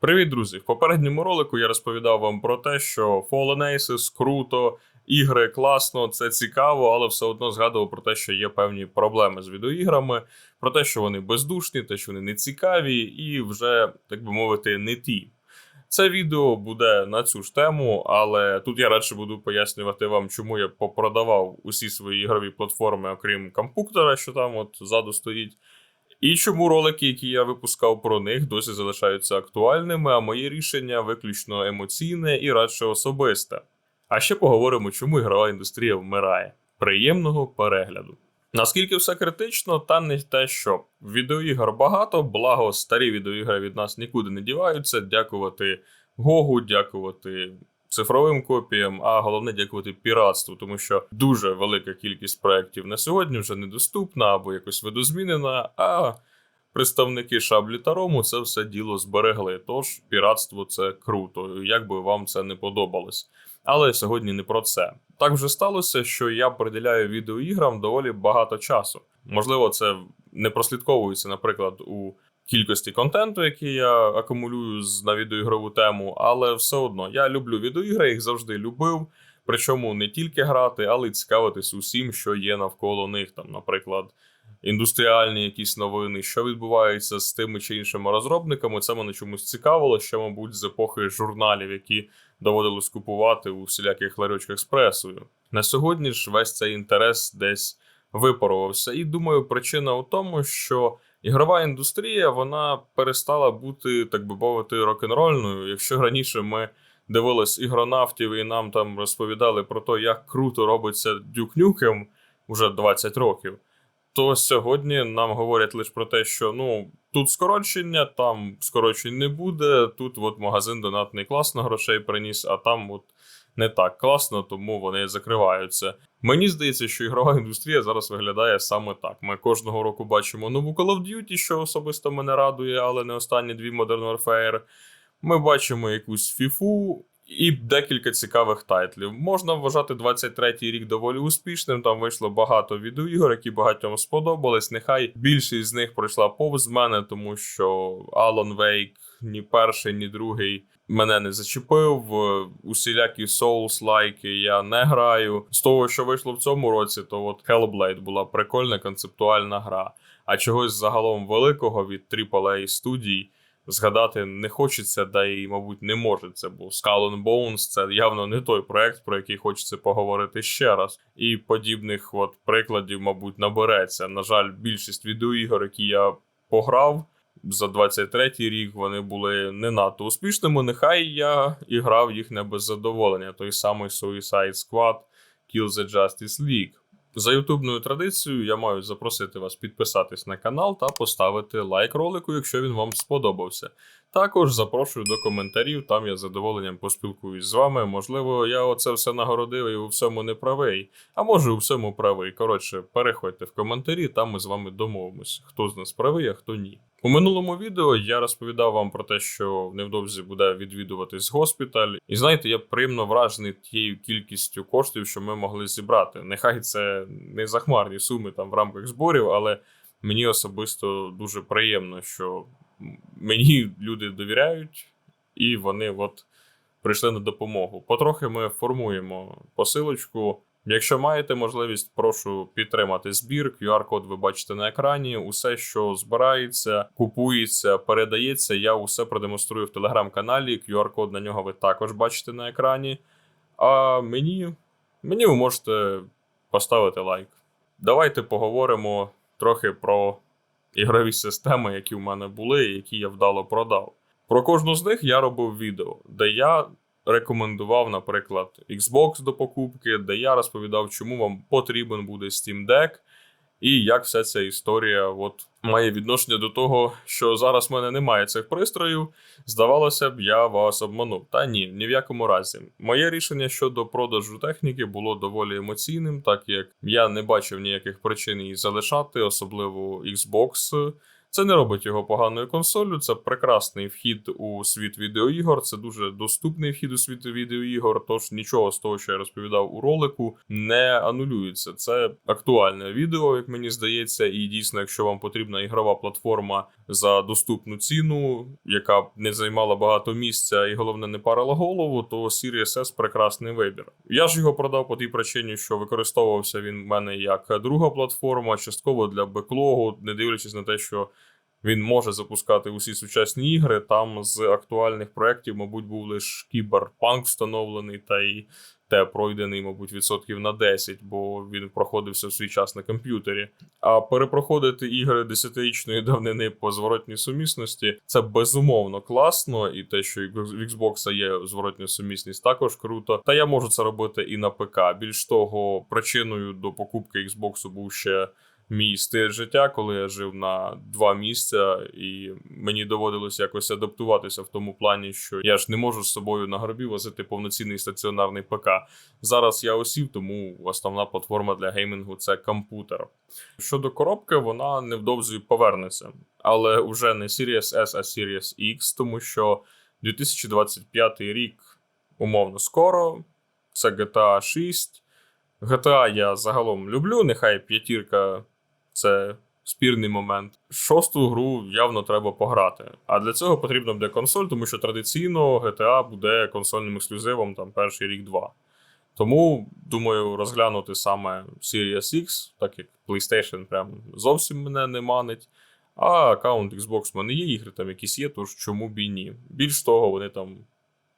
Привіт, друзі! В попередньому ролику я розповідав вам про те, що Fallen Aces круто, ігри класно, це цікаво, але все одно згадував про те, що є певні проблеми з відеоіграми, про те, що вони бездушні, те, що вони не цікаві, і вже, так би мовити, не ті. Це відео буде на цю ж тему, але тут я радше буду пояснювати вам, чому я попродавав усі свої ігрові платформи, окрім компуктора, що там от ззаду стоїть. І чому ролики, які я випускав про них, досі залишаються актуальними, а моє рішення виключно емоційне і радше особисте. А ще поговоримо, чому ігрова індустрія вмирає. Приємного перегляду. Наскільки все критично, та не те, що відеоігр багато, благо старі відеоігри від нас нікуди не діваються. Дякувати Гогу, дякувати цифровим копіям, а головне дякувати піратству, тому що дуже велика кількість проєктів на сьогодні вже недоступна або якось видозмінена. А представники шаблі та рому це все діло зберегли. Тож піратство це круто, як би вам це не подобалось. Але сьогодні не про це. Так вже сталося, що я приділяю відеоіграм доволі багато часу. Можливо, це не прослідковується, наприклад, у кількості контенту, який я акумулюю на відеоігрову тему, але все одно я люблю відеоігри, їх завжди любив. Причому не тільки грати, але й цікавитись усім, що є навколо них. Там, наприклад, індустріальні якісь новини, що відбувається з тими чи іншими розробниками. Це мене чомусь цікавило, ще, мабуть, з епохи журналів, які доводилось купувати у всіляких ларьочках з пресою. На сьогодні ж весь цей інтерес десь випарувався. І думаю, причина у тому, що ігрова індустрія вона перестала бути, так би мовити, рок-н-рольною. Якщо раніше ми дивились ігронавтів і нам там розповідали про те, як круто робиться Nukem уже 20 років, то сьогодні нам говорять лише про те, що ну тут скорочення, там скорочень не буде. Тут от магазин донатний класно грошей приніс, а там от не так класно, тому вони закриваються. Мені здається, що ігрова індустрія зараз виглядає саме так. Ми кожного року бачимо нову Call of Duty, що особисто мене радує, але не останні дві Modern Warfare. Ми бачимо якусь FIFA і декілька цікавих тайтлів. Можна вважати 23-й рік доволі успішним. Там вийшло багато відеоігор, які багатьом сподобались. Нехай більшість з них пройшла повз мене, тому що Alan Wake ні перший, ні другий мене не зачепив. Усілякі Souls-лайки я не граю. З того, що вийшло в цьому році, то от Hellblade була прикольна концептуальна гра. А чогось загалом великого від AAA студій згадати не хочеться, да і, мабуть, не може це, бо Skull and Bones це явно не той проект, про який хочеться поговорити ще раз. І подібних от прикладів, мабуть, набереться. На жаль, більшість відеоігор, які я пограв за 23-й рік, вони були не надто успішними. Нехай я і грав їх не без задоволення. Той самий Suicide Squad, Kill the Justice League. За ютубною традицією я маю запросити вас підписатись на канал та поставити лайк ролику, якщо він вам сподобався. Також запрошую до коментарів, там я з задоволенням поспілкуюсь з вами. Можливо, я оце все нагородив і у всьому не правий, а може у всьому правий. Коротше, переходьте в коментарі, там ми з вами домовимось, хто з нас правий, а хто ні. У минулому відео я розповідав вам про те, що невдовзі буде відвідуватись госпіталь, і знаєте, я приємно вражений тією кількістю коштів, що ми могли зібрати. Нехай це не захмарні суми там в рамках зборів, але мені особисто дуже приємно, що мені люди довіряють, і вони от прийшли на допомогу. Потрохи ми формуємо посилочку. Якщо маєте можливість, прошу підтримати збір. QR-код ви бачите на екрані. Усе, що збирається, купується, передається. Я усе продемонструю в телеграм-каналі. QR-код на нього ви також бачите на екрані. А мені, мені ви можете поставити лайк. Давайте поговоримо трохи про ігрові системи, які в мене були, і які я вдало продав. Про кожну з них я робив відео, де я рекомендував, наприклад, Xbox до покупки, де я розповідав, чому вам потрібен буде Steam Deck, і як вся ця історія от, має відношення до того, що зараз в мене немає цих пристроїв. Здавалося б, я вас обманув. Та ні, ні в якому разі. Моє рішення щодо продажу техніки було доволі емоційним, так як я не бачив ніяких причин її залишати, особливо Xbox Це не робить його поганою консолью. Це прекрасний вхід у світ відеоігор. Це дуже доступний вхід у світ відеоігор. Тож нічого з того, що я розповідав у ролику, не анулюється. Це актуальне відео, як мені здається, і дійсно, якщо вам потрібна ігрова платформа за доступну ціну, яка б не займала багато місця, і головне не парила голову, то Series S прекрасний вибір. Я ж його продав по тій причині, що використовувався він в мене як друга платформа, частково для беклогу, не дивлячись на те, що. Він може запускати усі сучасні ігри. Там з актуальних проєктів, мабуть, був лише кіберпанк встановлений, та й те пройдений, мабуть, відсотків на 10, бо він проходився в свій час на комп'ютері. А перепроходити ігри десятирічної давнини по зворотній сумісності це безумовно класно, і те, що в Xbox є зворотня сумісність, також круто. Та я можу це робити і на ПК. Більш того, причиною до покупки Xbox був ще мій стиль життя, коли я жив на два місця, і мені доводилося якось адаптуватися в тому плані, що я ж не можу з собою на гробі возити повноцінний стаціонарний ПК. Зараз я осів, тому основна платформа для геймінгу це комп'ютер. Щодо коробки, вона невдовзі повернеться, але вже не Series S, а Series X, тому що 2025 рік умовно скоро. Це GTA 6. GTA я загалом люблю, нехай п'ятірка це спірний момент. Шосту гру явно треба пограти. А для цього потрібна буде консоль, тому що традиційно GTA буде консольним ексклюзивом там перший рік-два. Тому думаю розглянути саме Series X, так як PlayStation прям зовсім мене не манить. А аккаунт Xbox в мене є, ігри там якісь є, тож чому б і ні. Більш того, вони там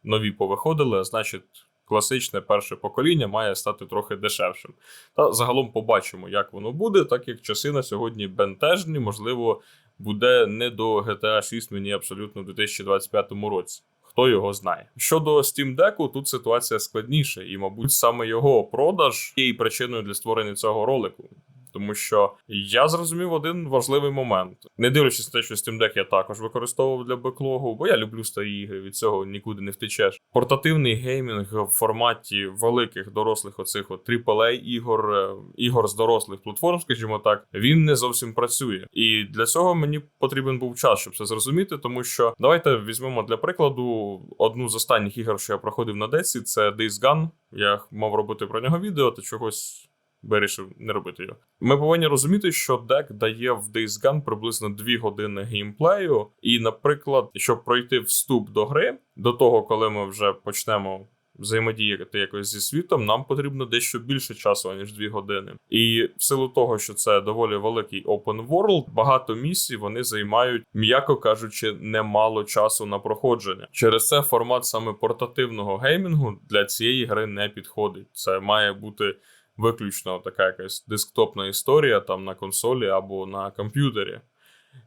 нові повиходили, значить, класичне перше покоління має стати трохи дешевшим. Та загалом побачимо, як воно буде, так як часи на сьогодні бентежні, можливо, буде не до GTA 6 мені абсолютно в 2025 році. Хто його знає. Щодо Steam Deck, тут ситуація складніша, і, мабуть, саме його продаж є і причиною для створення цього ролику тому що я зрозумів один важливий момент. Не дивлячись на те, що Steam Deck я також використовував для беклогу, бо я люблю старі ігри, від цього нікуди не втечеш. Портативний геймінг в форматі великих дорослих оцих от AAA ігор, е, ігор з дорослих платформ, скажімо так, він не зовсім працює. І для цього мені потрібен був час, щоб це зрозуміти, тому що давайте візьмемо для прикладу одну з останніх ігор, що я проходив на Деці, це Days Gone. Я мав робити про нього відео, та чогось вирішив не робити його. Ми повинні розуміти, що дек дає в Days Gone приблизно 2 години геймплею, і, наприклад, щоб пройти вступ до гри, до того, коли ми вже почнемо. Взаємодіяти якось зі світом, нам потрібно дещо більше часу, ніж 2 години. І в силу того, що це доволі великий open world, багато місій вони займають, м'яко кажучи, немало часу на проходження. Через це формат саме портативного геймінгу для цієї гри не підходить. Це має бути виключно така якась десктопна історія там на консолі або на комп'ютері.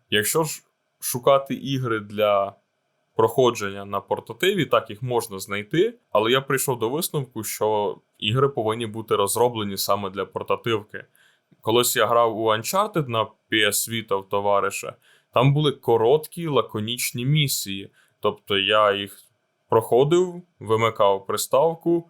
Якщо ж шукати ігри для проходження на портативі, так їх можна знайти, але я прийшов до висновку, що ігри повинні бути розроблені саме для портативки. Колись я грав у Uncharted на PS Vita в товариша, там були короткі лаконічні місії. Тобто я їх проходив, вимикав приставку,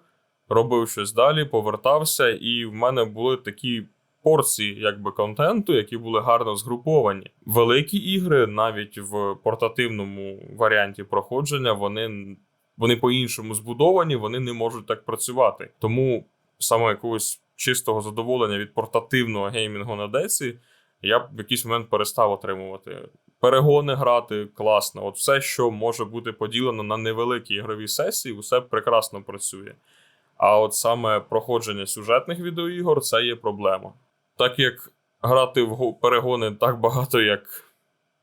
робив щось далі, повертався, і в мене були такі порції якби контенту, які були гарно згруповані. Великі ігри, навіть в портативному варіанті проходження, вони вони по-іншому збудовані, вони не можуть так працювати. Тому саме якогось чистого задоволення від портативного геймінгу на Деці я в якийсь момент перестав отримувати. Перегони грати класно. От все, що може бути поділено на невеликі ігрові сесії, усе прекрасно працює. А от саме проходження сюжетних відеоігор це є проблема. Так як грати в перегони так багато, як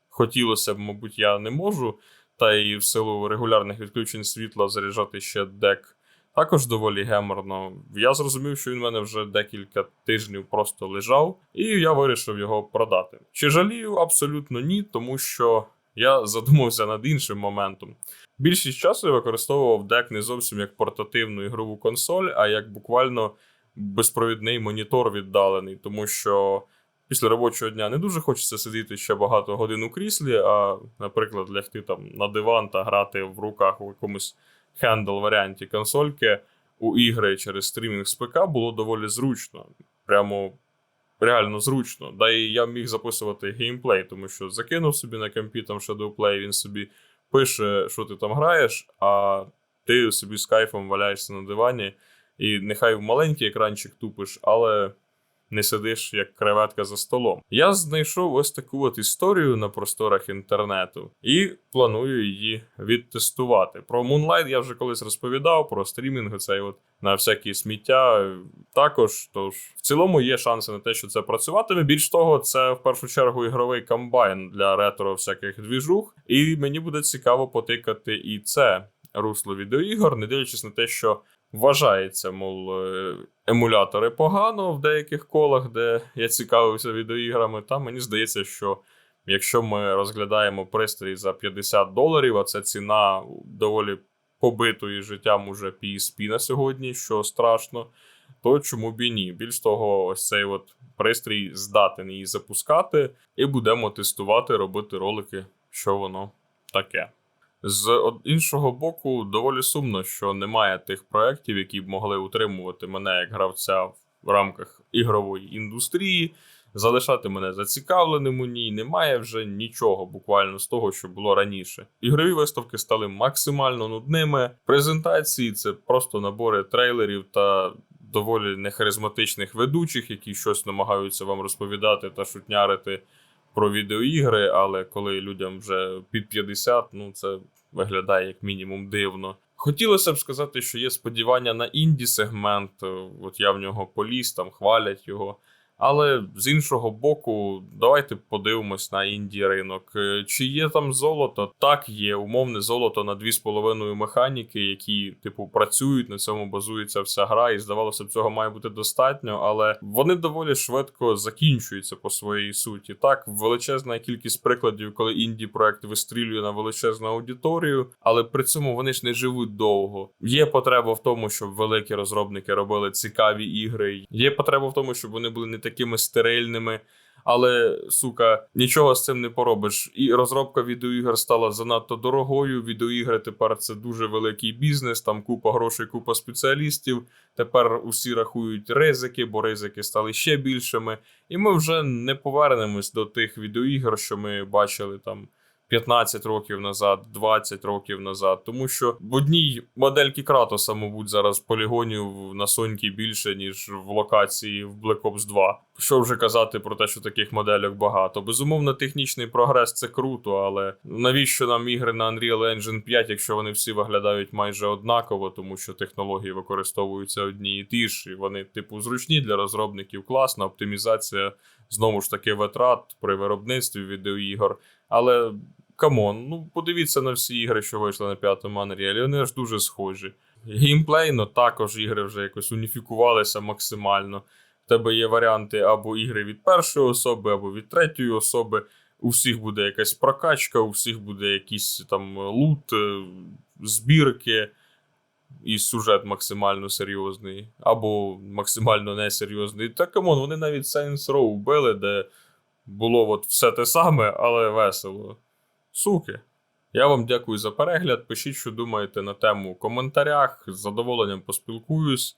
хотілося б, мабуть, я не можу. Та і в силу регулярних відключень світла заряджати ще дек також доволі геморно. Я зрозумів, що він в мене вже декілька тижнів просто лежав, і я вирішив його продати. Чи жалію? Абсолютно ні, тому що я задумався над іншим моментом. Більшість часу я використовував дек не зовсім як портативну ігрову консоль, а як буквально безпровідний монітор віддалений, тому що після робочого дня не дуже хочеться сидіти ще багато годин у кріслі, а, наприклад, лягти там на диван та грати в руках у якомусь хендл варіанті консольки у ігри через стрімінг з ПК було доволі зручно. Прямо реально зручно. Да і я міг записувати геймплей, тому що закинув собі на компі там Shadowplay, він собі пише, що ти там граєш, а ти собі з кайфом валяєшся на дивані, і нехай в маленький екранчик тупиш, але не сидиш як креветка за столом. Я знайшов ось таку от історію на просторах інтернету і планую її відтестувати. Про Moonlight я вже колись розповідав, про стрімінг, цей от на всякі сміття також. Тож в цілому є шанси на те, що це працюватиме. Більш того, це в першу чергу ігровий комбайн для ретро всяких двіжух, і мені буде цікаво потикати і це русло відеоігор, не дивлячись на те, що вважається, мов е, емулятори погано в деяких колах, де я цікавився відеоіграми. Та мені здається, що якщо ми розглядаємо пристрій за 50 доларів, а це ціна доволі побитої життям уже PSP на сьогодні, що страшно, то чому б і ні? Більш того, ось цей от пристрій здатен її запускати, і будемо тестувати, робити ролики, що воно таке. З іншого боку, доволі сумно, що немає тих проєктів, які б могли утримувати мене як гравця в рамках ігрової індустрії, залишати мене зацікавленим у ній. Немає вже нічого буквально з того, що було раніше. Ігрові виставки стали максимально нудними. Презентації це просто набори трейлерів та доволі нехаризматичних ведучих, які щось намагаються вам розповідати та шутнярити про відеоігри, але коли людям вже під 50, ну це виглядає як мінімум дивно. Хотілося б сказати, що є сподівання на інді сегмент, е, от я в нього поліз, там хвалять його. Але з іншого боку, давайте подивимось на інді ринок. Е, Чи є там золото? Так, є умовне золото на 2,5 механіки, які, типу, працюють, на цьому базується вся гра, і здавалося б, цього має бути достатньо, але вони доволі швидко закінчуються по своїй суті. Так, величезна кількість прикладів, коли інді проект вистрілює на величезну аудиторію, але при цьому вони ж не живуть довго. Є потреба в тому, щоб великі розробники робили цікаві ігри. Є потреба в тому, щоб вони були не такими стерильними. Але сука, нічого з цим не поробиш. І розробка відеоігр стала занадто дорогою. Відеоігри тепер це дуже великий бізнес, там купа грошей, купа спеціалістів. Тепер усі рахують ризики, бо ризики стали ще більшими. І ми вже не повернемось до тих відеоігр, що ми бачили там 15 років назад, 20 років назад. Тому що в одній модельки Кратоса, мабуть, зараз полігонів на Соньки більше, ніж в локації в Black Ops 2. Що вже казати про те, що таких модельок багато. Безумовно, технічний прогрес це круто, але навіщо нам ігри на Unreal Engine 5, якщо вони всі виглядають майже однаково, тому що технології використовуються одні і ті ж, і вони, типу, зручні для розробників, класна оптимізація знову ж таки витрат при виробництві відеоігор. Але камон, ну подивіться на всі ігри, що вийшли на п'ятому Unreal, вони ж дуже схожі. Геймплейно також ігри вже якось уніфікувалися максимально. В тебе є варіанти або ігри від першої особи, або від третьої особи. У всіх буде якась прокачка, у всіх буде якийсь там лут, е, збірки і сюжет максимально серйозний, або максимально несерйозний. Та камон, вони навіть Saints Row вбили, де було от все те саме, але весело. Суки. Я вам дякую за перегляд. Пишіть, що думаєте на тему у коментарях. З задоволенням поспілкуюсь.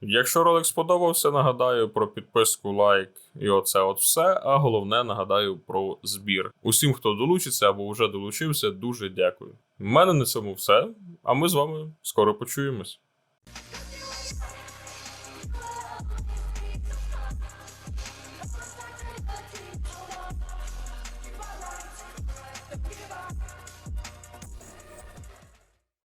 Якщо ролик сподобався, нагадаю про підписку, лайк і оце от все. А головне нагадаю про збір. Усім, хто долучиться або вже долучився, дуже дякую. У мене на цьому все. А ми з вами скоро почуємось.